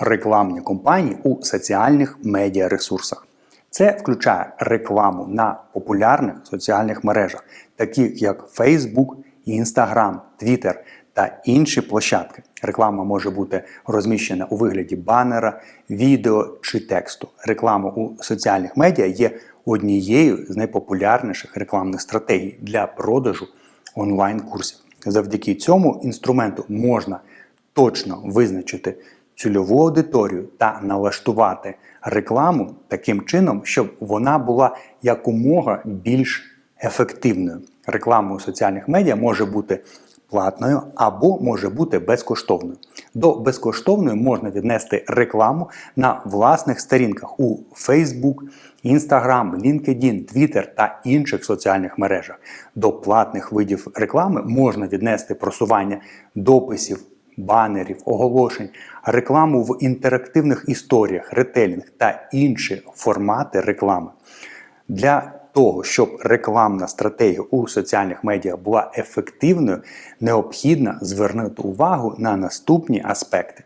рекламні кампанії у соціальних медіаресурсах. Це включає рекламу на популярних соціальних мережах, таких як Facebook, Instagram, Twitter та інші площадки. Реклама може бути розміщена у вигляді банера, відео чи тексту. Реклама у соціальних медіа є однією з найпопулярніших рекламних стратегій для продажу онлайн-курсів. Завдяки цьому інструменту можна точно визначити цільову аудиторію та налаштувати рекламу таким чином, щоб вона була якомога більш ефективною. Реклама у соціальних медіа може бути платною або може бути безкоштовною. До безкоштовної можна віднести рекламу на власних сторінках у Facebook, Instagram, LinkedIn, Twitter та інших соціальних мережах. До платних видів реклами можна віднести просування дописів, банерів, оголошень, рекламу в інтерактивних історіях, ретелінг та інші формати реклами. Для того, щоб рекламна стратегія у соціальних медіа була ефективною, необхідно звернути увагу на наступні аспекти.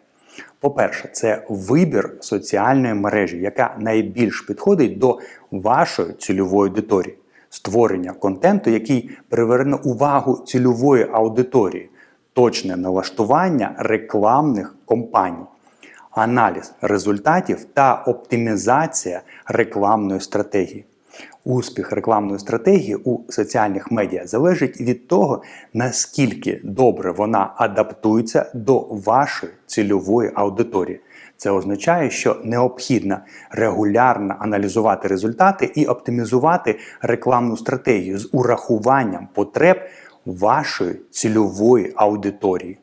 По-перше, це вибір соціальної мережі, яка найбільш підходить до вашої цільової аудиторії, створення контенту, який приверне увагу цільової аудиторії, точне налаштування рекламних компаній, аналіз результатів та оптимізація рекламної стратегії. Успіх рекламної стратегії у соціальних медіа залежить від того, наскільки добре вона адаптується до вашої цільової аудиторії. Це означає, що необхідно регулярно аналізувати результати і оптимізувати рекламну стратегію з урахуванням потреб вашої цільової аудиторії.